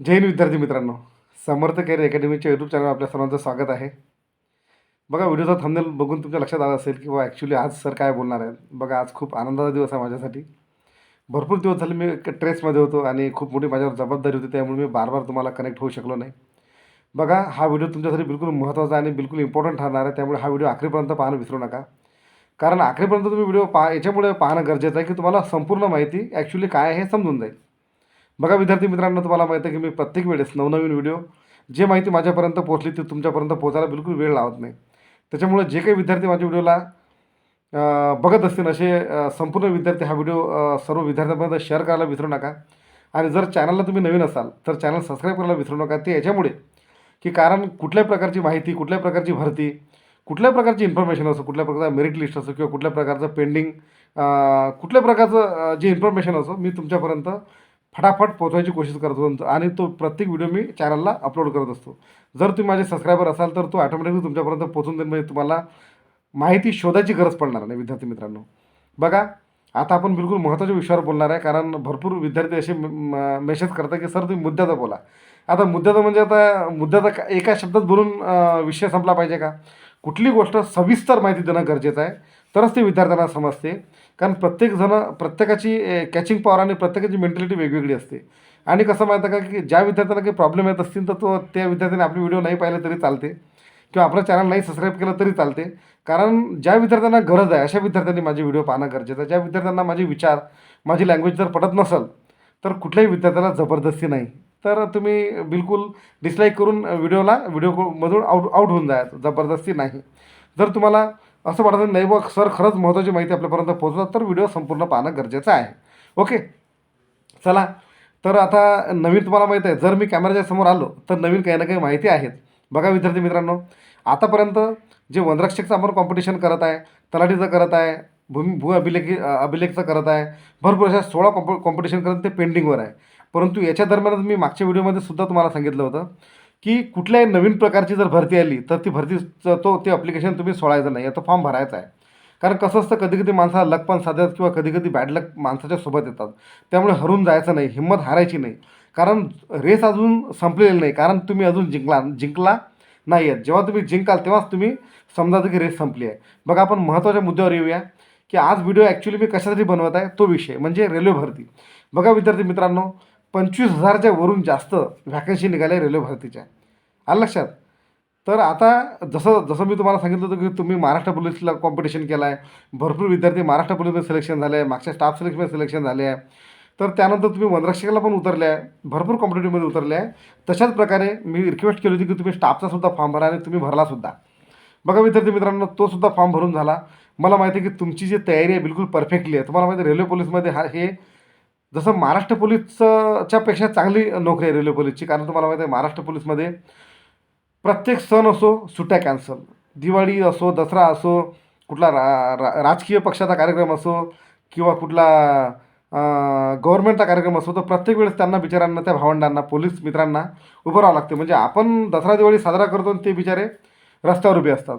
जैन विद्यार्थी मित्रांनो. समर्थ केअर अकॅडमीच्या यूट्यूब चॅनल आपल्या सर्वांचं स्वागत आहे. बघा व्हिडिओचा थंबनेल बघून तुमच्या लक्षात आलं असेल की बाबा ॲक्च्युली आज सर काय बोलणार आहेत. बघा आज खूप आनंदाचा दिवस आहे माझ्यासाठी. भरपूर दिवस झाले मी ट्रेसमध्ये होतो आणि खूप मोठी माझ्यावर जबाबदारी होती त्यामुळे मी बार बार तुम्हाला कनेक्ट होऊ शकलो नाही. बघा हा व्हिडिओ तुमच्यासाठी बिलकुल महत्त्वाचा आणि बिलकुल इम्पॉर्टंट ठरणार आहे त्यामुळे हा व्हिडिओ आखरीपर्यंत पाहणं विसरू नका. कारण आखरीपर्यंत तुम्ही व्हिडिओ पहा याच्यामुळे पाहणं गरजेचं आहे की तुम्हाला संपूर्ण माहिती ॲक्च्युली काय आहे हे समजून जाईल. बघा विद्यार्थी मित्रांनो तुम्हाला माहिती आहे की मी प्रत्येक वेळेस नवनवीन व्हिडिओ जे माहिती माझ्यापर्यंत पोहोचली ती तुमच्यापर्यंत पोहोचायला बिलकुल वेळ लावत नाही. त्याच्यामुळे जे काही विद्यार्थी माझ्या व्हिडिओला बघत असतील असे संपूर्ण विद्यार्थी हा व्हिडिओ सर्व विद्यार्थ्यांपर्यंत शेअर करायला विसरू नका. आणि जर चॅनलला तुम्ही नवीन असाल तर चॅनल सबस्क्राईब करायला विसरू नका. ते याच्यामुळे की कारण कुठल्याही प्रकारची माहिती कुठल्याही प्रकारची भरती कुठल्या प्रकारची इन्फॉर्मेशन असो कुठल्या प्रकारचा मेरिट लिस्ट असो किंवा कुठल्या प्रकारचं पेंडिंग कुठल्या प्रकारचं जे इन्फॉर्मेशन असो मी तुमच्यापर्यंत फटाफट पोहोचवायची कोशिश करत असतो आणि तो प्रत्येक व्हिडिओ मी चॅनलला अपलोड करत असतो. जर तुम्ही माझे सबस्क्रायबर असाल तर तो ऑटोमॅटिकली तुमच्यापर्यंत पोहोचून देईल. म्हणजे तुम्हाला माहिती शोधायची गरज पडणार नाही विद्यार्थी मित्रांनो. बघा आता आपण बिलकुल महत्त्वाच्या विषयावर बोलणार आहे. कारण भरपूर विद्यार्थी असे मेसेज करतात की सर तुम्ही मुद्द्याचा बोला. आता मुद्द्याचा म्हणजे आता मुद्द्याचा एका शब्दात बोलून विषय संपला पाहिजे का? कुठली गोष्ट सविस्तर माहिती देणं गरजेचं आहे. तरच ते विद्यार्थ्यांना समजते. कारण प्रत्येकजण प्रत्येकाची कॅचिंग पॉवर आणि प्रत्येकाची मेंटॅलिटी वेगवेगळी असते. आणि कसं माहिती आहे का की ज्या विद्यार्थ्यांना काही प्रॉब्लेम येत असतील तर तो त्या विद्यार्थ्याने आपले व्हिडिओ नाही पाहिले तरी चालते. किंवा आपलं चॅनल नाही सबस्क्राईब केलं तरी चालते. कारण ज्या विद्यार्थ्यांना गरज आहे अशा विद्यार्थ्यांनी माझे व्हिडिओ पाहणं गरजेचं आहे. ज्या विद्यार्थ्यांना माझे विचार माझी लँग्वेज जर पटत नसेल तर कुठल्याही विद्यार्थ्याला जबरदस्ती नाही. तर तुम्ही बिलकुल डिसलाईक करून व्हिडिओला व्हिडिओमधून आउट आउट होऊन जायचं. जबरदस्ती नाही. जर तुम्हाला असं वाटतं नाही बघ सर खरंच महत्त्वाची माहिती आपल्यापर्यंत पोहोचवतात तर व्हिडिओ संपूर्ण पाहणं गरजेचं आहे. ओके? चला तर आता नवीन तुम्हाला माहीत आहे जर मी कॅमेऱ्याच्या समोर आलो तर नवीन काही ना काही माहिती आहेत. बघा विद्यार्थी मित्रांनो आतापर्यंत जे वनरक्षकचं आपण कॉम्पिटिशन करत आहे तलाठीचं करत आहे भूमी भू अभिलेखी अभिलेखचं करत आहे भरपूर अशा सोळा कॉम्प कॉम्पिटिशन करत ते पेंडिंगवर आहे. परंतु याच्या दरम्यानच मी मागच्या व्हिडिओमध्ये सुद्धा तुम्हाला सांगितलं होतं की कुठल्याही नवीन प्रकारची जर भरती आली तर ती भरतीचं तो ते अप्लिकेशन तुम्ही सोडायचं नाही. तो फॉर्म भरायचा आहे. कारण कसं असतं कधी कधी माणसाला लक पण साधतात किंवा कधी कधी बॅड लक माणसाच्या सोबत येतात. त्यामुळे हरून जायचं नाही हिंमत हारायची नाही. कारण रेस अजून संपलेली नाही. कारण तुम्ही अजून जिंकला जिंकला नाही आहेत जेव्हा तुम्ही जिंकाल तेव्हाच तुम्ही समजायचं की रेस संपली आहे. बघा आपण महत्त्वाच्या मुद्द्यावर येऊया की आज व्हिडिओ ॲक्च्युली मी कशासाठी बनवत आहे तो विषय म्हणजे रेल्वे भरती. बघा विद्यार्थी मित्रांनो पंचवीस हजारच्या वरून जास्त व्हॅकन्सी निघाल्या रेल्वे भरतीच्या. आलं लक्षात? तर आता जसं जसं मी तुम्हाला सांगितलं होतं की तुम्ही महाराष्ट्र पोलीसला कॉम्पिटिशन केलं आहे भरपूर विद्यार्थी महाराष्ट्र पोलीसमध्ये सिलेक्शन झाले आहे मागच्या स्टाफ सिलेक्शनमध्ये सिलेक्शन झाले आहे तर त्यानंतर तुम्ही वनरक्षकाला पण उतरले आहे भरपूर कॉम्पिटेटिव्हमध्ये उतरले आहे तशाच प्रकारे मी रिक्वेस्ट केली होती की तुम्ही स्टाफचा सुद्धा फॉर्म भरा आणि तुम्ही भरलासुद्धा बघा विद्यार्थी मित्रांनो तो सुद्धा फॉर्म भरून झाला. मला माहिती आहे की तुमची जी तयारी आहे बिलकुल परफेक्टली आहे. तुम्हाला माहिती आहे रेल्वे पोलीसमध्ये हा हे जसं महाराष्ट्र पोलीसच्या पेक्षा चांगली नोकरी आहे रेल्वे पोलीसची कारण तुम्हाला माहिती आहे महाराष्ट्र पोलीसमध्ये प्रत्येक सण असो सुट्ट्या कॅन्सल दिवाळी असो दसरा असो कुठला रा रा राजकीय पक्षाचा कार्यक्रम असो किंवा कुठला गव्हर्नमेंटचा कार्यक्रम असो तर प्रत्येक वेळेस त्यांना बिचारांना त्या भावंडांना पोलीस मित्रांना उभं राहावं लागते. म्हणजे आपण दसरा दिवाळी साजरा करतो आणि ते बिचारे रस्त्यावर उभे असतात.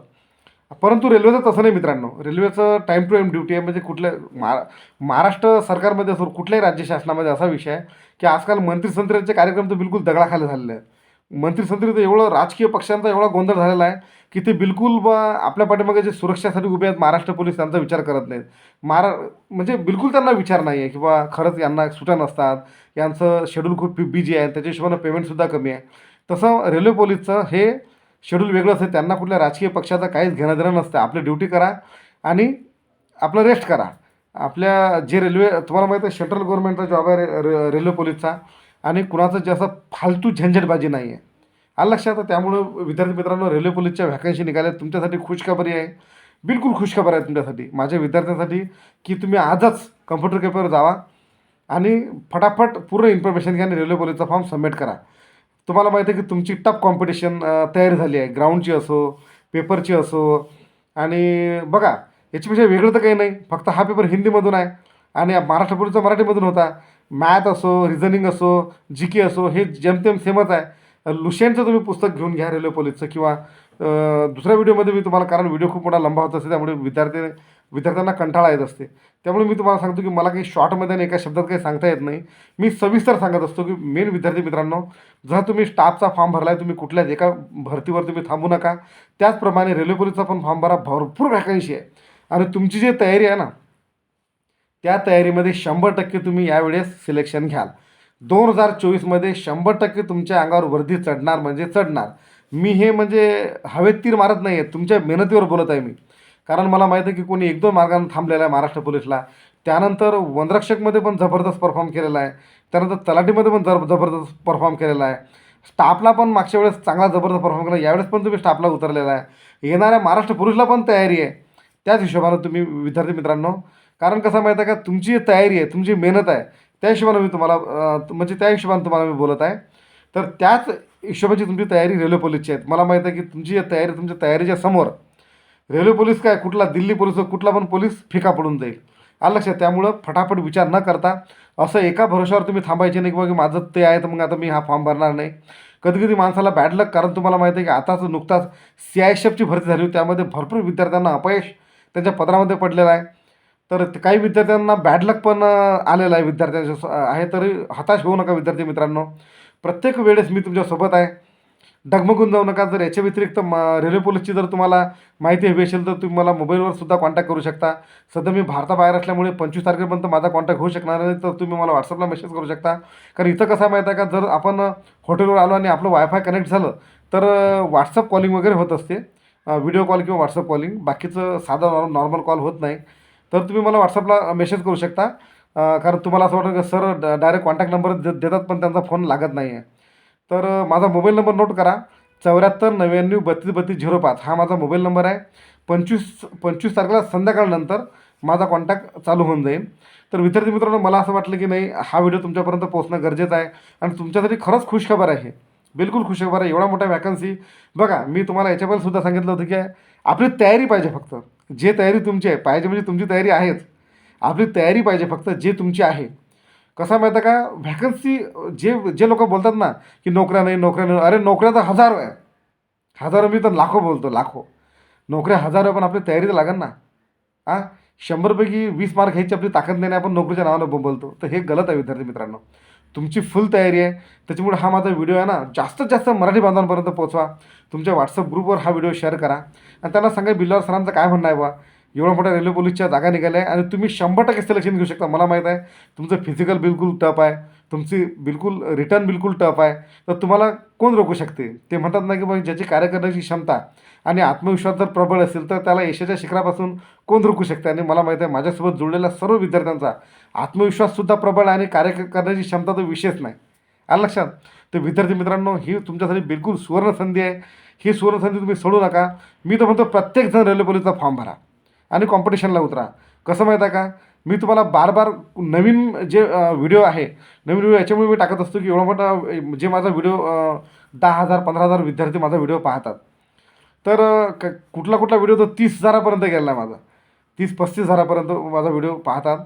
परंतु रेल्वेचं तसं नाही मित्रांनो. रेल्वेचं टाईम टू एम ड्युटी आहे म्हणजे कुठल्या महा महाराष्ट्र सरकारमध्ये असो कुठल्याही राज्य शासनामध्ये असा विषय आहे की आजकाल मंत्रिसंत्र्यांचे कार्यक्रम तर बिलकुल दगडाखाली झालेले आहेत. मंत्रिसंत्री तर एवढं राजकीय पक्षांचा एवढा गोंधळ झालेला आहे की ते बिलकुल बा आपल्या पाठीमागे जे सुरक्षासाठी उभे आहेत महाराष्ट्र पोलीस त्यांचा विचार करत नाहीत. महारा म्हणजे बिलकुल त्यांना विचार नाही आहे की बा खरंच यांना सुट्या नसतात यांचं शेड्यूल खूप बिजी आहे त्याच्या हिशोबानं पेमेंटसुद्धा कमी आहे. तसं रेल्वे पोलीसचं हे शेड्यूल वेगळं असेल त्यांना कुठल्या राजकीय पक्षाचा काहीच घेणं देणं नसतं. आपली ड्युटी करा आणि आपलं रेस्ट करा. आपल्या जे रेल्वे तुम्हाला माहिती आहे सेंट्रल गव्हर्नमेंटचा जॉब आहे रे- रे- रेल्वे पोलीसचा आणि कुणाचं जास्त फालतू झंझटबाजी नाही आहे आलं लक्षात? त्यामुळं विद्यार्थी मित्रांनो रेल्वे पोलीसच्या व्हॅकन्सी निघाल्या तुमच्यासाठी खुशखबरी आहे. बिलकुल खुशखबर आहे तुमच्यासाठी. माझ्या विद्यार्थ्यांसाठी की तुम्ही आजच कम्प्युटर कॅफेवर जावा आणि फटाफट पूर्ण इन्फॉर्मेशन घ्या आणि रेल्वे पोलीसचा फॉर्म सबमिट करा. तुम्हाला माहिती आहे की तुमची टफ कॉम्पिटिशन तयारी झाली आहे. ग्राउंडची असो पेपरची असो आणि बघा याच्यापेक्षा वेगळं तर काही नाही. फक्त हा पेपर हिंदीमधून आहे आणि महाराष्ट्र मराठीमधून होता. मॅथ असो रिझनिंग असो जी के असो हे जेमतेम सेमच आहे. लुशेनचं तुम्ही पुस्तक घेऊन घ्या रेल्वे पोलीसचं किंवा दुसऱ्या व्हिडिओमध्ये मी तुम्हाला कारण व्हिडिओ खूप मोठा लंबा होत असते त्यामुळे विद्यार्थी विद्यार्थ्यांना कंटाळा येत असते. त्यामुळे मी तुम्हाला सांगतो की मला काही शॉर्टमध्ये आणि एका शब्दात काही सांगता येत नाही. मी सविस्तर सांगत असतो की मेन विद्यार्थी मित्रांनो जर तुम्ही स्टाफचा फॉर्म भरला आहे तुम्ही कुठल्याच एका भरतीवर तुम्ही थांबू नका. त्याचप्रमाणे रेल्वे पोलीसचा पण फॉर्म भरा भरपूर वॅकन्सी आहे. आणि तुमची जी तयारी आहे ना त्या तयारीमध्ये शंभर टक्के तुम्ही यावेळेस सिलेक्शन घ्याल. दोन हजार चोवीसमध्ये शंभर टक्के तुमच्या अंगावर वर्दी चढणार म्हणजे चढणार. मी हे म्हणजे हवेत तीर मारत नाही आहे तुमच्या मेहनतीवर बोलत आहे मी. कारण मला माहीत आहे की कोणी एक दोन मार्गाने थांबलेला आहे महाराष्ट्र पोलीसला. त्यानंतर वनरक्षकमध्ये पण जबरदस्त परफॉर्म केलेला आहे. त्यानंतर तलाठीमध्ये पण जर जबरदस्त परफॉर्म केलेला आहे. स्टाफला पण मागच्या वेळेस चांगला जबरदस्त परफॉर्म केला. यावेळेस पण तुम्ही स्टाफला उतरलेला आहे. येणाऱ्या महाराष्ट्र पुरुषला पण तयारी आहे. त्याच हिशोबानं तुम्ही विद्यार्थी मित्रांनो कारण कसं माहीत आहे का? तुमची तयारी आहे तुमची मेहनत आहे त्या हिशोबानं मी तुम्हाला म्हणजे त्या हिशोबानं तुम्हाला मी बोलत आहे. तर त्याच हिशोबाची तुमची तयारी रेल्वे पोलीसची आहे. मला माहीत आहे की तुमची ही तयारी तुमच्या तयारीच्या समोर रेल्वे पोलीस काय कुठला दिल्ली पोलीस कुठला पण पोलीस फिका पडून जाईल. आलं लक्षात त्यामुळं फटाफट विचार न करता असं एका भरोशावर तुम्ही थांबायचे नाही किंवा की माझं ते आहे तर मग आता मी हा फॉर्म भरणार नाही. कधी कधी माणसाला बॅड लक कारण तुम्हाला माहिती आहे की आताच नुकताच सी आय एस एफची भरती झाली होती त्यामध्ये भरपूर विद्यार्थ्यांना अपयश त्यांच्या पदरामध्ये पडलेलं आहे. तर काही विद्यार्थ्यांना बॅड लक पण आलेला आलेलं आहे विद्यार्थ्यांच्या आहे तरी हताश होऊ नका विद्यार्थी मित्रांनो. प्रत्येक वेळेस मी तुमच्यासोबत आहे. डगमगून जाऊ नका. जर याच्या व्यतिरिक्त म रेल्वे पोलीसची जर तुम्हाला माहिती हवी असेल तर तुम्ही मला मोबाईलवर सुद्धा कॉन्टॅक्ट करू शकता. सध्या मी भारताबाहेर असल्यामुळे पंचवीस तारखेपर्यंत माझा कॉन्टॅक्ट होऊ शकणार नाही तर तुम्ही मला व्हॉट्सअपला मेसेज करू शकता. कारण इथं कसं आहे माहीत आहे का जर आपण हॉटेलवर आलो आणि आपलं वायफाय कनेक्ट झालं तर व्हॉट्सअप कॉलिंग वगैरे होत असते. व्हिडिओ कॉल किंवा व्हॉट्सअप कॉलिंग बाकीचं साधं नॉर्मल कॉल होत नाही. तर तुम्ही मला व्हॉट्सअपला मेसेज करू शकता. कारण तुम्हाला असं वाटतं की सर डायरेक्ट कॉन्टॅक्ट नंबर दे देतात पण त्यांचा फोन लागत नाही आहे तर माझा मोबाईल नंबर नोट करा. चौऱ्याहत्तर नव्याण्णव बत्तीस बत्तीस झिरो पाच. हा माझा मोबाईल नंबर आहे. पंचवीस पंचवीस तारखेला संध्याकाळनंतर माझा कॉन्टॅक्ट चालू होऊन जाईल. तर विद्यार्थी मित्रांनो मला असं वाटलं की नाही हा व्हिडिओ तुमच्यापर्यंत पोहोचणं गरजेचं आहे आणि तुमच्यासाठी खरंच खुशखबर आहे बिलकुल खुशखबर आहे. एवढा मोठा वॅकन्सी बघा मी तुम्हाला याच्याबद्दल सुद्धा सांगितलं होतं की आपली तयारी पाहिजे फक्त. जे तयारी तुमची आहे पाहिजे म्हणजे तुमची तयारी आहेच. आपली तयारी पाहिजे फक्त जे तुमची आहे. कसं माहिती आहे का? व्हॅकन्सी जे जे लोक बोलतात ना की नोकऱ्या नाही नोकऱ्या नाही अरे नोकऱ्या तर हजारो आहे. हजारो मी तर लाखो बोलतो लाखो. नोकऱ्या हजारो आहे पण आपली तयारी तर लागेल ना. हां शंभरपैकी वीस मार्क घ्यायची आपली ताकद नाही आपण नोकरीच्या नावानं बोलतो. तर हे गलत आहे विद्यार्थी मित्रांनो. तुमची फुल तयारी आहे. त्याच्यामुळे हा माझा व्हिडिओ आहे ना जास्तीत जास्त मराठी बांधवांपर्यंत पोहोचवा. तुमच्या व्हॉट्सअप ग्रुपवर हा व्हिडिओ शेअर करा. आणि त्यांना सांगा बिल्लावर सरांचं काय म्हणणं आहे बा एवढ्या मोठ्या रेल्वे पोलीसच्या जागा निघाल्या आहे आणि तुम्ही शंभर टक्के सिलेक्शन घेऊ शकता मला माहीत आहे. तुमचं फिजिकल बिलकुल टफ आहे. तुमची बिलकुल रिटर्न बिलकुल टफ आहे. तर तुम्हाला कोण रोखू शकते? ते म्हणतात ना की मग ज्याची कार्य करण्याची क्षमता आणि आत्मविश्वास जर प्रबळ असेल तर त्याला यशाच्या शिखरापासून कोण रोखू शकते? आणि मला माहीत आहे माझ्यासोबत जुळलेल्या सर्व विद्यार्थ्यांचा आत्मविश्वाससुद्धा प्रबळ आहे आणि कार्य करण्याची क्षमता तर विशेष नाही. आलं लक्षात? तर विद्यार्थी मित्रांनो ही तुमच्यासाठी बिलकुल सुवर्णसंधी आहे. ही सुवर्णसंधी तुम्ही सोडू नका. मी तर म्हणतो प्रत्येकजण रेल्वे पोलीसचा फॉर्म भरा. आणि कॉम्पिटिशनला उतरा. कसं माहीत आहे का? मी तुम्हाला बार बार नवीन जे व्हिडिओ आहे नवीन व्हिडिओ याच्यामुळे मी टाकत असतो की एवढा मोठा जे माझा व्हिडिओ दहा हजार पंधरा हजार विद्यार्थी माझा व्हिडिओ पाहतात. तर क कुठला कुठला व्हिडिओ तो तीस हजारापर्यंत गेला आहे माझा. तीस पस्तीस हजारापर्यंत माझा व्हिडिओ पाहतात.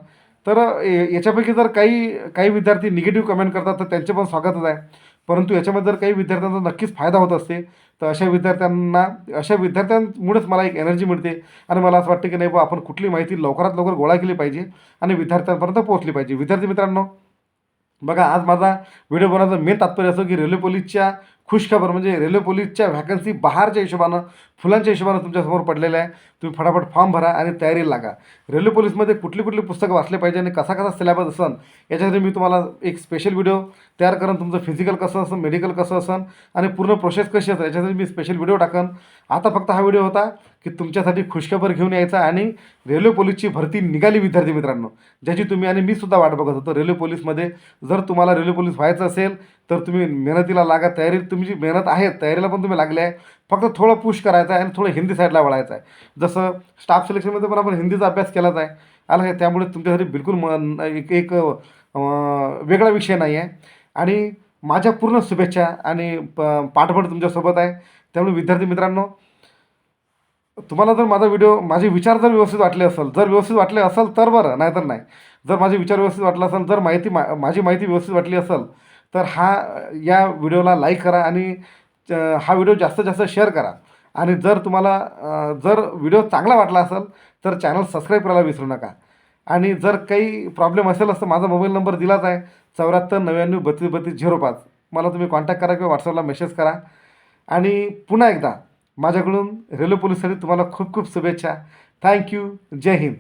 तर याच्यापैकी जर काही काही विद्यार्थी निगेटिव्ह कमेंट करतात तर त्यांचे पण स्वागतच आहे. परंतु याच्यामध्ये जर काही विद्यार्थ्यांचा नक्कीच फायदा होत असते तर अशा विद्यार्थ्यांना अशा विद्यार्थ्यांमुळेच मला एक एनर्जी मिळते. आणि मला असं वाटतं की नाही बा आपण कुठली माहिती लवकरात लवकर गोळा केली पाहिजे आणि विद्यार्थ्यांपर्यंत पोहोचली पाहिजे. विद्यार्थी मित्रांनो बघा आज माझा व्हिडिओ बनवण्याचं मेन तात्पर्य असं की रेल्वे पोलीसच्या खुशखबर म्हणजे रेल्वे पोलीसच्या व्हॅकन्सी बहारच्या हिशोबानं फुलांच्या हिशोबानं तुमच्यासमोर पडलेल्या आहे. तुम्ही फटाफट फॉर्म भरा आणि तयारीला लागा. रेल्वे पोलीसमध्ये कुठली कुठली पुस्तकं वाचले पाहिजे आणि कसा कसा सिलेबस असन याच्यासाठी मी तुम्हाला एक स्पेशल व्हिडिओ तयार करून. तुमचं फिजिकल कसं असं मेडिकल कसं असन आणि पूर्ण प्रोसेस कशी असेल याच्यासाठी मी स्पेशल व्हिडिओ टाकन. आता फक्त हा व्हिडिओ होता की तुमच्यासाठी खुशखबर घेऊन यायचा आणि रेल्वे पोलीसची भरती निघाली विद्यार्थी मित्रांनो ज्याची तुम्ही आणि मी सुद्धा वाट बघत होतो. रेल्वे पोलीसमध्ये जर तुम्हाला रेल्वे पोलीस व्हायचं असेल तर तुम्ही मेहनतीला लागा तयारी तुमची मेहनत आहे तयारीला पण तुम्ही लागले आहे. फक्त थोडं पुश करायचं आहे आणि थोडं हिंदी साईडला वळायचं आहे. जसं स्टाफ सिलेक्शनमध्ये पण आपण हिंदीचा अभ्यास केलाच आहे. आला आहे त्यामुळे तुमच्यासाठी बिलकुल म एक एक वेगळा विषय नाही आहे. आणि माझ्या पूर्ण शुभेच्छा आणि प पाठबळ तुमच्यासोबत आहे. त्यामुळे विद्यार्थी मित्रांनो तुम्हाला जर माझा व्हिडिओ माझे विचार जर व्यवस्थित वाटले असेल जर व्यवस्थित वाटले असेल तर बरं नाहीतर नाही. जर माझे विचार व्यवस्थित वाटला असेल जर माहिती मा माझी माहिती व्यवस्थित वाटली असेल तर हा या व्हिडिओला लाईक करा आणि हा व्हिडिओ जास्तीत जास्त शेअर करा. आणि जर तुम्हाला जर व्हिडिओ चांगला वाटला असेल तर चॅनल सबस्क्राईब करायला विसरू नका. आणि जर काही प्रॉब्लेम असेल असं माझा मोबाईल नंबर दिलाच आहे चौऱ्याहत्तर नव्याण्णव बत्तीस बत्तीस झिरो पाच. मला तुम्ही कॉन्टॅक्ट करा किंवा व्हॉट्सअपला मेसेज करा. आणि पुन्हा एकदा माझ्याकडून रेल्वे पोलीससाठी तुम्हाला खूप खूप शुभेच्छा. थँक्यू जय हिंद.